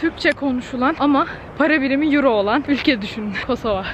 Türkçe konuşulan ama para birimi euro olan ülke düşünün. Kosova.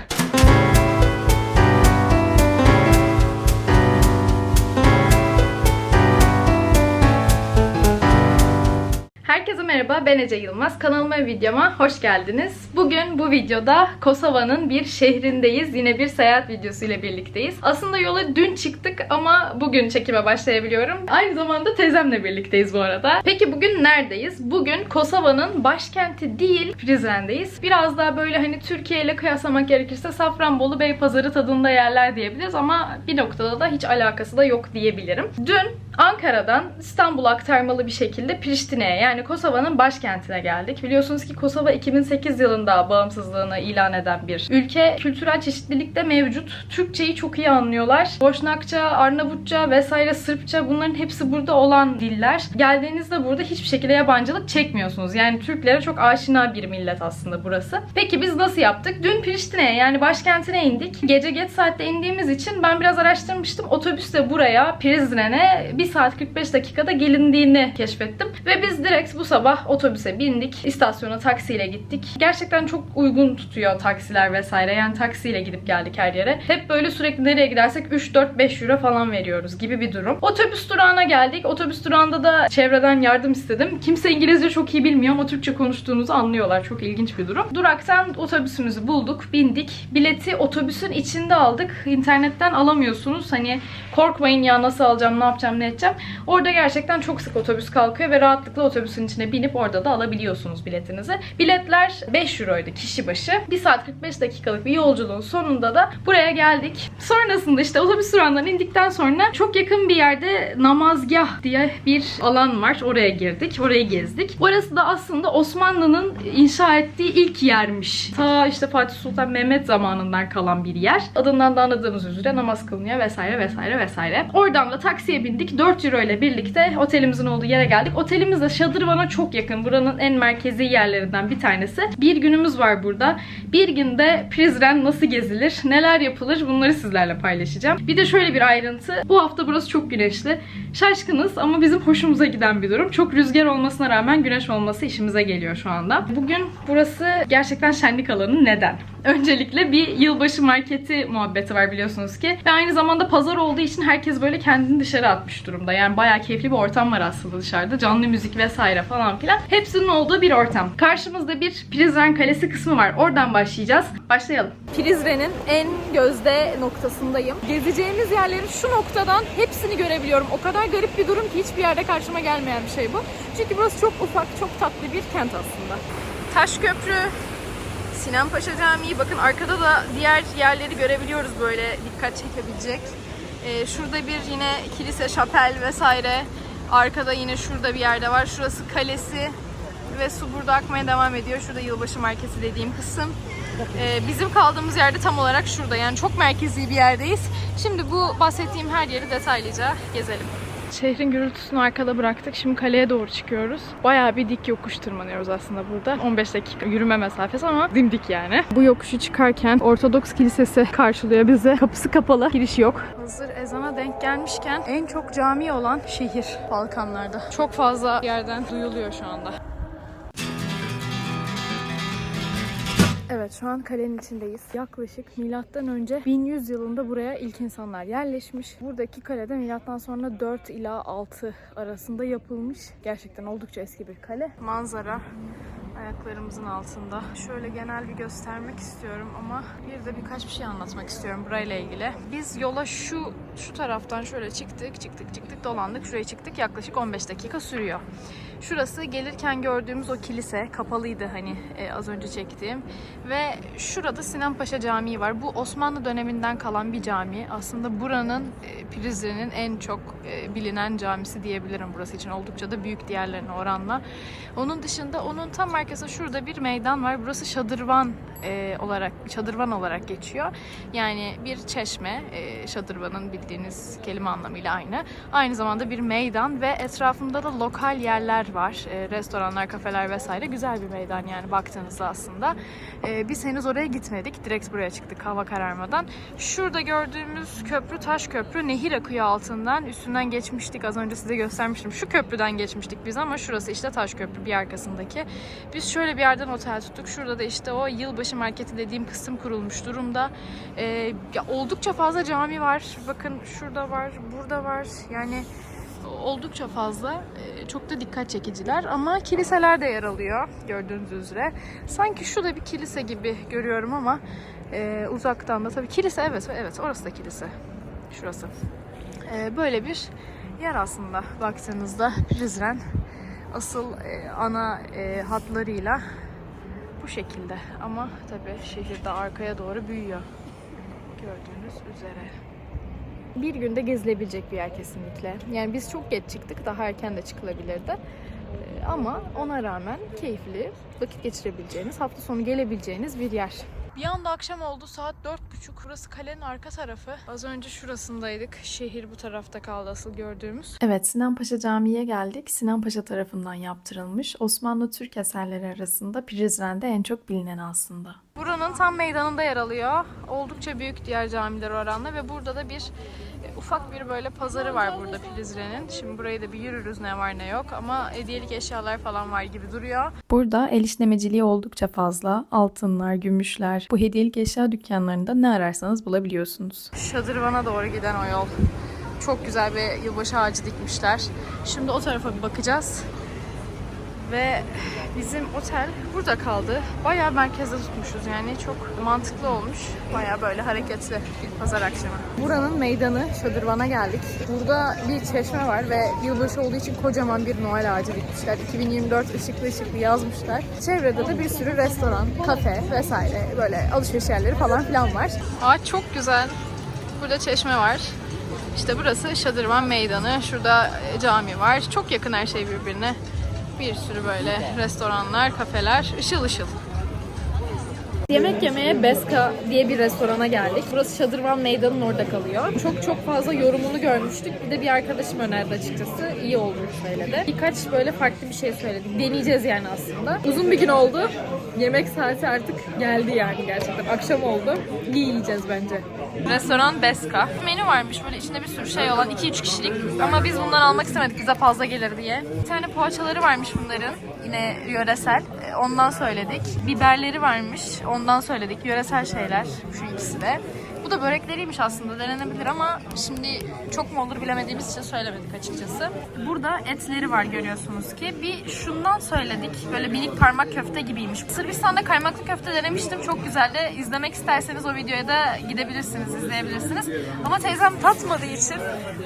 Herkese merhaba, ben Ece Yılmaz. Kanalıma videoma hoş geldiniz. Bugün bu videoda Kosova'nın bir şehrindeyiz. Yine bir seyahat videosu ile birlikteyiz. Aslında yola dün çıktık ama bugün çekime başlayabiliyorum. Aynı zamanda teyzemle birlikteyiz bu arada. Peki bugün neredeyiz? Bugün Kosova'nın başkenti değil, Prizren'deyiz. Biraz daha böyle hani Türkiye ile kıyaslamak gerekirse Safranbolu, Beypazarı tadında yerler diyebiliriz ama bir noktada da hiç alakası da yok diyebilirim. Dün Ankara'dan İstanbul'a aktarmalı bir şekilde Priştine'ye yani Kosova'nın başkentine geldik. Biliyorsunuz ki Kosova 2008 yılında bağımsızlığını ilan eden bir ülke. Kültürel çeşitlilik de mevcut. Türkçeyi çok iyi anlıyorlar. Boşnakça, Arnavutça vesaire Sırpça bunların hepsi burada olan diller. Geldiğinizde burada hiçbir şekilde yabancılık çekmiyorsunuz. Yani Türklere çok aşina bir millet aslında burası. Peki biz nasıl yaptık? Dün Priştine'ye yani başkentine indik. Gece geç saatte indiğimiz için ben biraz araştırmıştım. Otobüsle buraya Prizren'e 1 saat 45 dakikada gelindiğini keşfettim. Ve biz direkt bu sabah otobüse bindik. İstasyona taksiyle gittik. Gerçekten çok uygun tutuyor taksiler vesaire. Yani taksiyle gidip geldik her yere. Hep böyle sürekli nereye gidersek 3, 4, 5 euro falan veriyoruz gibi bir durum. Otobüs durağına geldik. Otobüs durağında da çevreden yardım istedim. Kimse İngilizce çok iyi bilmiyor ama Türkçe konuştuğunuzu anlıyorlar. Çok ilginç bir durum. Duraktan otobüsümüzü bulduk, bindik. Bileti otobüsün içinde aldık. İnternetten alamıyorsunuz. Hani korkmayın ya nasıl alacağım, ne yapacağım, ne edeceğim. Orada gerçekten çok sık otobüs kalkıyor ve rahatlıkla otobüsün içine binip orada da alabiliyorsunuz biletinizi. Biletler 5 euroydu kişi başı. 1 saat 45 dakikalık bir yolculuğun sonunda da buraya geldik. Sonrasında işte otobüs durağından indikten sonra çok yakın bir yerde namazgah diye bir alan var. Oraya girdik. Orayı gezdik. Orası da aslında Osmanlı'nın inşa ettiği ilk yermiş. Ta işte Fatih Sultan Mehmet zamanından kalan bir yer. Adından da anladığımız üzere namaz kılınıyor vesaire vesaire vesaire. Oradan da taksiye bindik. 4 euro ile birlikte otelimizin olduğu yere geldik. Otelimiz de Şadırvan'a çok yakın. Buranın en merkezi yerlerinden bir tanesi. Bir günümüz var burada. Bir günde Prizren nasıl gezilir, neler yapılır bunları sizlerle paylaşacağım. Bir de şöyle bir ayrıntı. Bu hafta burası çok güneşli. Şaşkınız ama bizim hoşumuza giden bir durum. Çok rüzgar olmasına rağmen güneş olması işimize geliyor şu anda. Bugün burası gerçekten şenlik alanı. Neden? Öncelikle bir yılbaşı marketi muhabbeti var biliyorsunuz ki. Ve aynı zamanda pazar olduğu için herkes böyle kendini dışarı atmış durumda. Yani bayağı keyifli bir ortam var aslında dışarıda. Canlı müzik vesaire falan filan. Hepsinin olduğu bir ortam. Karşımızda bir Prizren Kalesi kısmı var. Oradan başlayacağız. Başlayalım. Prizren'in en gözde noktasındayım. Gezeceğimiz yerlerin şu noktadan hepsini görebiliyorum. O kadar garip bir durum ki hiçbir yerde karşıma gelmeyen bir şey bu. Çünkü burası çok ufak, çok tatlı bir kent aslında. Taş Köprü, Sinan Paşa Camii. Bakın arkada da diğer yerleri görebiliyoruz böyle dikkat çekebilecek. Ee, şurada bir yine kilise, şapel vesaire. Arkada yine şurada bir yerde var. Şurası kalesi ve su burada akmaya devam ediyor. Şurada yılbaşı marketi dediğim kısım. Ee, bizim kaldığımız yerde tam olarak şurada. Yani çok merkezi bir yerdeyiz. Şimdi bu bahsettiğim her yeri detaylıca gezelim. Şehrin gürültüsünü arkada bıraktık. Şimdi kaleye doğru çıkıyoruz. Bayağı bir dik yokuş tırmanıyoruz aslında burada. 15 dakika yürüme mesafesi ama dimdik yani. Bu yokuşu çıkarken Ortodoks Kilisesi karşılıyor bizi. Kapısı kapalı, giriş yok. Hazır ezana denk gelmişken en çok cami olan şehir Balkanlarda. Çok fazla yerden duyuluyor şu anda. Evet şu an kalenin içindeyiz. Yaklaşık milattan önce 1100 yılında buraya ilk insanlar yerleşmiş. Buradaki kalede milattan sonra 4 ila 6 arasında yapılmış. Gerçekten oldukça eski bir kale. Manzara ayaklarımızın altında. Şöyle genel bir göstermek istiyorum ama bir de birkaç bir şey anlatmak istiyorum burayla ilgili. Biz yola şu şu taraftan şöyle çıktık, çıktık, çıktık, dolandık. Şuraya çıktık. Yaklaşık 15 dakika sürüyor. Şurası gelirken gördüğümüz o kilise kapalıydı hani e, az önce çektiğim ve şurada Sinan Paşa Camii var. Bu Osmanlı döneminden kalan bir cami. Aslında buranın e, Prizren'in en çok e, bilinen camisi diyebilirim burası için. Oldukça da büyük diğerlerine oranla. Onun dışında onun tam merkezinde şurada bir meydan var. Burası Şadırvan e, olarak Şadırvan olarak geçiyor. Yani bir çeşme, Şadırvan'ın bildiğiniz kelime anlamıyla aynı. Aynı zamanda bir meydan ve etrafında da lokal yerler var. Restoranlar, kafeler vesaire. Güzel bir meydan yani baktığınızda aslında. Biz henüz oraya gitmedik. Direkt buraya çıktık hava kararmadan. Şurada gördüğümüz köprü taş köprü. Nehir akıyor altından. Üstünden geçmiştik. Az önce size göstermiştim. Şu köprüden geçmiştik biz ama şurası işte taş köprü bir arkasındaki. Biz şöyle bir yerden otel tuttuk. Şurada da işte o yılbaşı marketi dediğim kısım kurulmuş durumda. Ee, ya oldukça fazla cami var. Bakın şurada var, burada var. Yani oldukça fazla. Ee, çok da dikkat çekiciler ama kiliseler de yer alıyor gördüğünüz üzere. Sanki şu da bir kilise gibi görüyorum ama e, uzaktan da tabii kilise evet evet orası da kilise. Şurası. Ee, böyle bir yer aslında baktığınızda Prizren asıl e, ana e, hatlarıyla bu şekilde ama tabii şehirde arkaya doğru büyüyor gördüğünüz üzere. Bir günde gezilebilecek bir yer kesinlikle. Yani biz çok geç çıktık, daha erken de çıkılabilirdi. Ee, Ama ona rağmen keyifli, vakit geçirebileceğiniz, hafta sonu gelebileceğiniz bir yer. Bir anda akşam oldu. Saat dört buçuk. Burası kalenin arka tarafı. Az önce şurasındaydık. Şehir bu tarafta kaldı asıl gördüğümüz. Evet, Sinan Paşa Camii'ye geldik. Sinan Paşa tarafından yaptırılmış. Osmanlı Türk eserleri arasında Prizren'de en çok bilinen aslında. Buranın tam meydanında yer alıyor. Oldukça büyük diğer camiler oranla ve burada da bir e, ufak bir böyle pazarı var burada Prizren'in. Şimdi burayı da bir yürürüz ne var ne yok ama hediyelik eşyalar falan var gibi duruyor. Burada el işlemeciliği oldukça fazla. Altınlar, gümüşler. Bu hediyelik eşya dükkanlarında ne ararsanız bulabiliyorsunuz. Şadırvan'a doğru giden o yol. Çok güzel bir yılbaşı ağacı dikmişler. Şimdi o tarafa bir bakacağız. Ve bizim otel burada kaldı. Bayağı merkezde tutmuşuz yani çok mantıklı olmuş. Bayağı böyle hareketli pazar akşamı. Buranın meydanı Şadırvan'a geldik. Burada bir çeşme var ve yılbaşı olduğu için kocaman bir Noel ağacı dikmişler. 2024 ışıklı ışıklı yazmışlar. Çevrede de bir sürü restoran, kafe vesaire böyle alışveriş yerleri falan filan var. Ağaç çok güzel. Burada çeşme var. İşte burası Şadırvan Meydanı. Şurada e, cami var. Çok yakın her şey birbirine. Bir sürü böyle restoranlar, kafeler. Işıl ışıl. Yemek yemeye Beska diye bir restorana geldik. Burası Şadırvan Meydanı'nın orada kalıyor. Çok çok fazla yorumunu görmüştük. Bir de bir arkadaşım önerdi açıkçası. İyi olduğunu söyledi. Birkaç böyle farklı bir şey söyledik. Deneyeceğiz yani aslında. Uzun bir gün oldu. Yemek saati artık geldi yani gerçekten. Akşam oldu. İyi yiyeceğiz bence. Restoran Beska. Menü varmış böyle içinde bir sürü şey olan 2-3 kişilik. Ama biz bundan almak istemedik bize fazla gelir diye. Bir tane poğaçaları varmış bunların. Yine yöresel. Ee, Ondan söyledik. Biberleri varmış. Ondan söyledik. Yöresel şeyler. Şu ikisi de. Da börekleriymiş aslında denenebilir ama şimdi çok mu olur bilemediğimiz için söylemedik açıkçası. Burada etleri var görüyorsunuz ki. Bir şundan söyledik. Böyle minik parmak köfte gibiymiş. Sırbistan'da kaymaklı köfte denemiştim. Çok güzeldi. İzlemek isterseniz o videoya da gidebilirsiniz, izleyebilirsiniz. Ama teyzem tatmadığı için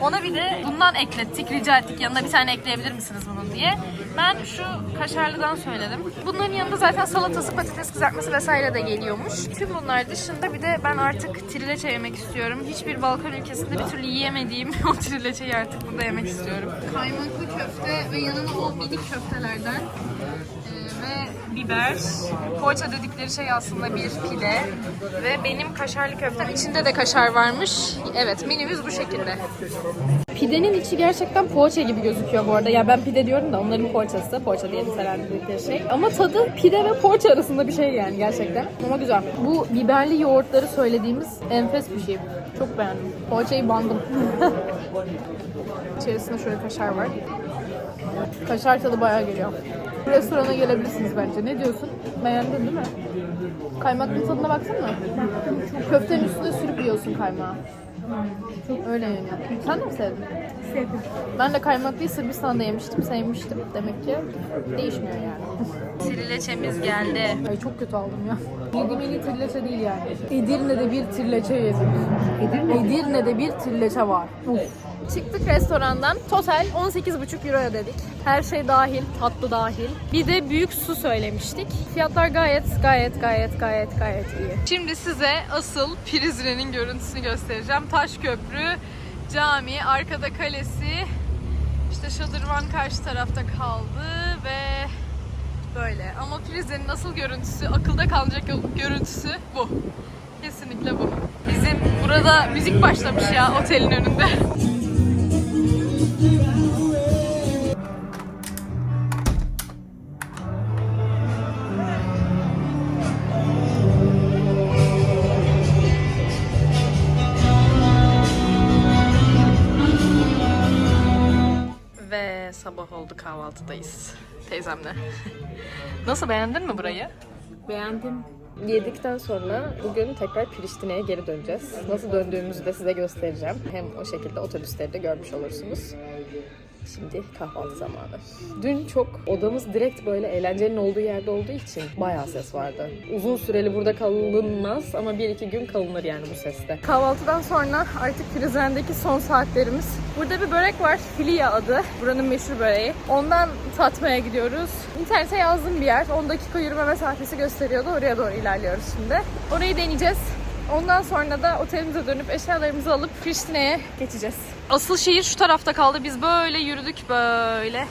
ona bir de bundan eklettik. Rica ettik yanına bir tane ekleyebilir misiniz bunun diye. Ben şu kaşarlıdan söyledim. Bunların yanında zaten salatası, patates kızartması vesaire de geliyormuş. Tüm bunlar dışında bir de ben artık trileçe yemek istiyorum. Hiçbir Balkan ülkesinde bir türlü yiyemediğim o trileçeyi artık burada yemek istiyorum. Kaymaklı köfte ve yanına o minik köftelerden biber. Poğaça dedikleri şey aslında bir pide. Ve benim kaşarlı köftem içinde de kaşar varmış. Evet menümüz bu şekilde. Pidenin içi gerçekten poğaça gibi gözüküyor bu arada. Ya ben pide diyorum da onların poğaçası. Poğaça diye nitelendirdikleri şey. Ama tadı pide ve poğaça arasında bir şey yani gerçekten. Ama güzel. Bu biberli yoğurtları söylediğimiz enfes bir şey. Çok beğendim. Poğaçayı bandım. İçerisinde şöyle kaşar var. Kaşar tadı bayağı geliyor. Restorana gelebilirsiniz bence. Ne diyorsun? Beğendin değil mi? Kaymaklı tadına baksana. Köftenin üstüne sürüp yiyorsun kaymağı. Çok öyle yani. Sen de mi sevdin? Sevdim. Ben de kaymaklıyı Sırbistan'da yemiştim, sevmiştim. Demek ki değişmiyor yani. Trileçemiz geldi. Ay çok kötü aldım ya. Yediğim en iyi trileçe değil yani. Edirne'de bir trileçe yedim. Edirne? Edirne'de bir trileçe var. Uf. Çıktık restorandan. Total 18,5 euro ödedik. Her şey dahil, tatlı dahil. Bir de büyük su söylemiştik. Fiyatlar gayet gayet gayet gayet gayet iyi. Şimdi size asıl Prizren'in görüntüsünü göstereceğim. Taş köprü, cami, arkada kalesi. İşte Şadırvan karşı tarafta kaldı ve böyle. Ama Prizren'in asıl görüntüsü, akılda kalacak görüntüsü bu. Kesinlikle bu. Bizim burada müzik başlamış ya otelin önünde. Teyzemle. Nasıl beğendin mi burayı? Beğendim. Yedikten sonra bugün tekrar Priştine'ye geri döneceğiz. Nasıl döndüğümüzü de size göstereceğim. Hem o şekilde otobüsleri de görmüş olursunuz. Şimdi kahvaltı zamanı. Dün çok odamız direkt böyle eğlencenin olduğu yerde olduğu için bayağı ses vardı. Uzun süreli burada kalınmaz ama bir iki gün kalınır yani bu seste. Kahvaltıdan sonra artık Prizren'deki son saatlerimiz. Burada bir börek var. Filia adı. Buranın meşhur böreği. Ondan tatmaya gidiyoruz. İnternete yazdım bir yer. 10 dakika yürüme mesafesi gösteriyordu. Oraya doğru ilerliyoruz şimdi. Orayı deneyeceğiz. Ondan sonra da otelimize dönüp eşyalarımızı alıp Priştine'ye geçeceğiz. Asıl şehir şu tarafta kaldı. Biz böyle yürüdük böyle.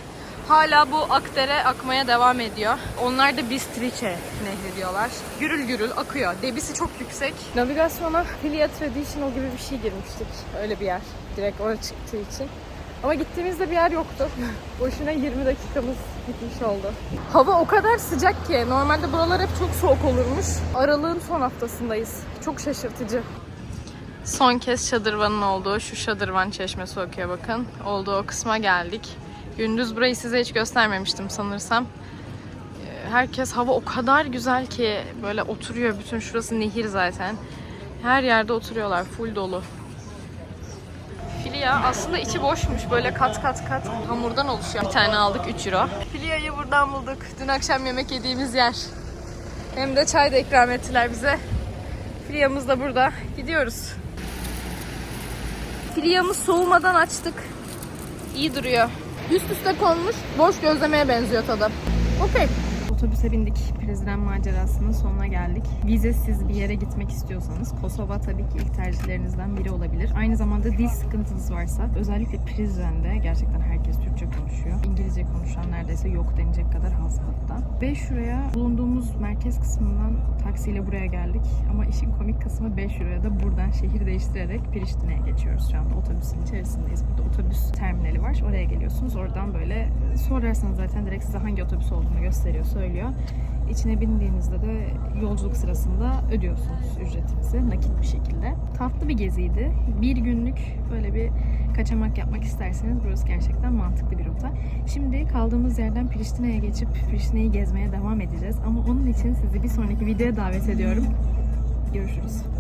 Hala bu Akdere akmaya devam ediyor. Onlar da Bistriçe nehri diyorlar. Gürül gürül akıyor. Debisi çok yüksek. Navigasyona Filia Traditional gibi bir şey girmiştik. Öyle bir yer. Direkt oraya çıktığı için. Ama gittiğimizde bir yer yoktu. Boşuna 20 dakikamız gitmiş oldu. Hava o kadar sıcak ki. Normalde buralar hep çok soğuk olurmuş. Aralığın son haftasındayız. Çok şaşırtıcı. Son kez şadırvanın olduğu şu şadırvan çeşmesi okuyor bakın. Olduğu o kısma geldik. Gündüz burayı size hiç göstermemiştim sanırsam. Ee, Herkes hava o kadar güzel ki böyle oturuyor. Bütün şurası nehir zaten. Her yerde oturuyorlar. Full dolu. Filia aslında içi boşmuş. Böyle kat kat kat hamurdan oluşuyor. Bir tane aldık 3 euro. Filia'yı buradan bulduk. Dün akşam yemek yediğimiz yer. Hem de çay da ikram ettiler bize. Filia'mız da burada. Gidiyoruz. Filia'mız soğumadan açtık. İyi duruyor. Üst üste konmuş boş gözlemeye benziyor tadı. Okey. Otobüse bindik. Prezren macerasının sonuna geldik. Vizesiz bir yere gitmek istiyorsanız Kosova tabii ki ilk tercihlerinizden biri olabilir. Aynı zamanda dil sıkıntınız varsa özellikle Prizren'de gerçekten herkes Türkçe konuşuyor. İngilizce konuşan neredeyse yok denecek kadar az hatta. Ve şuraya bulunduğumuz merkez kısmından taksiyle buraya geldik. Ama işin komik kısmı 5 euroya da buradan şehir değiştirerek Priştine'ye geçiyoruz şu anda. Otobüsün içerisindeyiz. Burada otobüs terminali var. Oraya geliyorsunuz. Oradan böyle sorarsanız zaten direkt size hangi otobüs olduğunu gösteriyor, söylüyor. İçine bindiğinizde de yolculuk sırasında ödüyorsunuz ücretinizi nakit bir şekilde. Tatlı bir geziydi. Bir günlük böyle bir kaçamak yapmak isterseniz burası gerçekten mantıklı bir rota. Şimdi kaldığımız yerden Priştine'ye geçip Priştine'yi gezmeye devam edeceğiz. Ama onun için sizi bir sonraki videoya davet ediyorum. Görüşürüz.